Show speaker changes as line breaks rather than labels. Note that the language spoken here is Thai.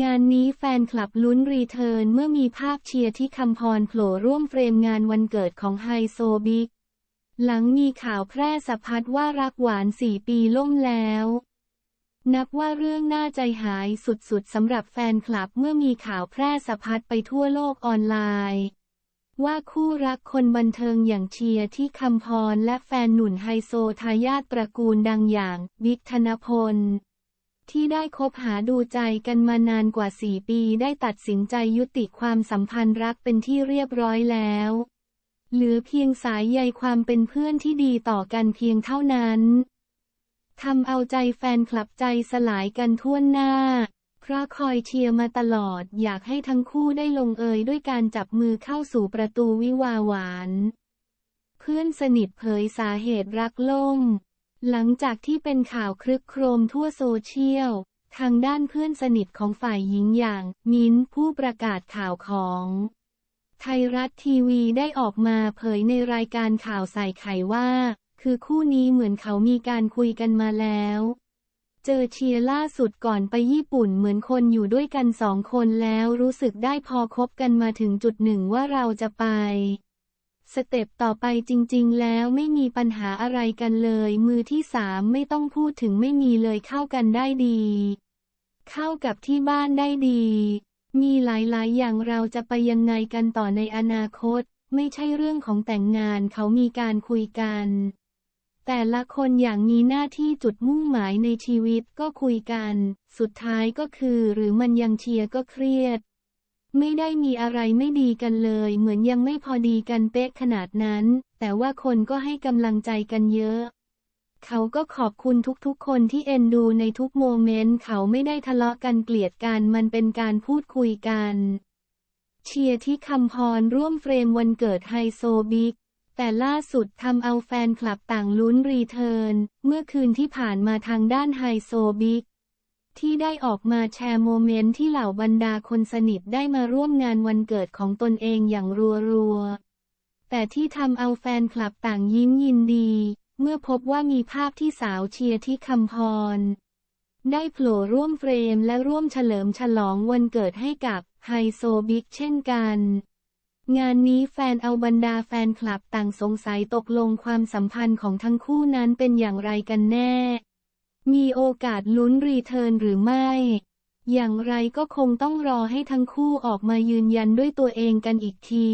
งานนี้แฟนคลับลุ้นรีเทิร์นเมื่อมีภาพเชียร์ที่คำพรโผล่ร่วมเฟรมงานวันเกิดของไฮโซบิ๊ก หลังมีข่าวแพร่สะพัดว่ารักหวานสี่ปีล่มแล้ว นับว่าเรื่องน่าใจหายสุดๆสำหรับแฟนคลับเมื่อมีข่าวแพร่สะพัดไปทั่วโลกออนไลน์ ว่าคู่รักคนบันเทิงอย่างเชียร์ที่คำพรและแฟนหนุ่นไฮโซทายาทตระกูลดังอย่างบิ๊กธนพล ที่ได้คบหาดูใจกันมานานกว่าสี่ปีได้ตัดสินใจยุติความสัมพันธ์รักเป็นที่เรียบร้อยแล้ว เหลือเพียงสายใยความเป็นเพื่อนที่ดีต่อกันเพียงเท่านั้นทำเอาใจแฟนคลับใจสลายกันทั่วหน้า เพราะคอยเชียร์มาตลอดอยากให้ทั้งคู่ได้ลงเอยด้วยการจับมือเข้าสู่ประตูวิวาหวาน เพื่อนสนิทเผยสาเหตุรักล่ม หลังจากที่เป็นข่าวคลึกโครมทั่วโซเชียล ทางด้านเพื่อนสนิทของฝ่ายหญิงอย่าง มิ้นผู้ประกาศข่าวของไทยรัฐทีวีได้ออกมาเผยในรายการข่าวใส่ไข่ว่า คือคู่นี้เหมือนเขามีการคุยกันมาแล้ว เจอเชียร์ล่าสุดก่อนไปญี่ปุ่นเหมือนคนอยู่ด้วยกันสองคนแล้วรู้สึกได้พอคบกันมาถึงจุดหนึ่งว่าเราจะไป สเต็ปต่อไปจริง ๆ แล้วไม่มีปัญหาอะไรกันเลย มือที่สามไม่ต้องพูดถึงไม่มีเลยเข้ากันได้ดี เข้ากับที่บ้านได้ดี มีหลายๆ อย่างเราจะไปยังไงกันต่อในอนาคต ไม่ใช่เรื่องของแต่งงานเขามีการคุยกัน แต่ละคนอย่างมีหน้าที่จุดมุ่งหมายในชีวิตก็คุยกัน สุดท้ายก็คือหรือมันยังเชียร์ก็เครียด ไม่ได้มีอะไรไม่ดีกันเลย เหมือนยังไม่พอดีกันเป๊ะขนาดนั้น แต่ว่าคนก็ให้กำลังใจกันเยอะ เขาก็ขอบคุณทุกๆ คนที่เอ็นดูในทุกโมเมนต์เขาไม่ได้ทะเลาะกันเกลียดกันมันเป็นการพูดคุยกัน เชียร์ที่คำพรร่วมเฟรมวันเกิดไฮโซบิ๊กแต่ล่าสุดทำเอาแฟนคลับต่างลุ้นรีเทิร์น เมื่อคืนที่ผ่านมาทางด้านไฮโซบิ๊ก ที่ได้ออกมาแชร์โมเมนต์ที่เหล่าบรรดาคนสนิทได้มาร่วมงานวันเกิดของตนเองอย่างรัวๆ แต่ที่ทำเอาแฟนคลับต่างยิ้มยินดี เมื่อพบว่ามีภาพที่สาวเชียร์ที่คำพร ได้โผล่ร่วมเฟรมและร่วมเฉลิมฉลองวันเกิดให้กับไฮโซบิ๊กเช่นกัน งานนี้แฟนเอาบรรดาแฟนคลับต่างสงสัยตกลงความสัมพันธ์ของทั้งคู่นั้นเป็นอย่างไรกันแน่ มีโอกาสลุ้นรีเทิร์นหรือไม่ อย่างไรก็คงต้องรอให้ทั้งคู่ออกมายืนยันด้วยตัวเองกันอีกที